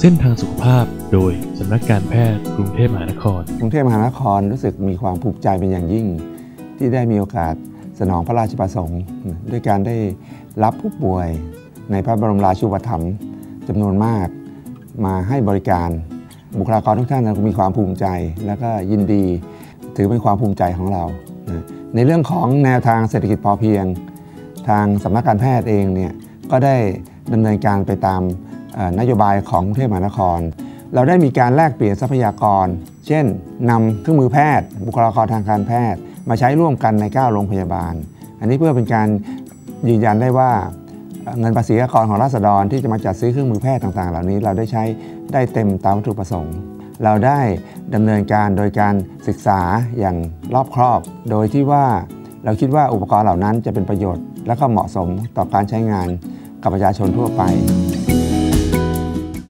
เส้นทางสุขภาพโดยสำนักการแพทย์กรุงเทพมหานคร กรุงเทพมหานครรู้สึกมีความภูมิใจเป็นอย่างยิ่ง ที่ได้มีโอกาสสนองพระราชประสงค์ ด้วยการได้รับผู้ป่วยในพระบรมราชูปถัมภ์จำนวนมากมาให้บริการบุคลากรทุกท่านมีความภูมิใจ และก็ยินดีถือเป็นความภูมิใจของเรา ในเรื่องของแนวทางเศรษฐกิจพอเพียง ทางสำนักการแพทย์เองเนี่ยก็ได้ดำเนินการไปตาม นโยบายของกรุงเทพมหานคร เราได้มีการแลกเปลี่ยนทรัพยากร เช่นนำเครื่องมือแพทย์ บุคลากรทางการแพทย์ มาใช้ร่วมกันใน 9 โรงพยาบาล อันนี้เพื่อเป็นการยืนยันได้ว่าเงินภาษีอากรของราษฎรที่จะมาจัดซื้อเครื่องมือแพทย์ต่างๆ เหล่านี้เราได้ใช้ได้เต็มตามวัตถุประสงค์ เราได้ดำเนินการโดยการศึกษาอย่างรอบครอบ โดยที่ว่าเราคิดว่าอุปกรณ์เหล่านั้นจะเป็นประโยชน์ และก็เหมาะสมต่อการใช้งานกับประชาชนทั่วไป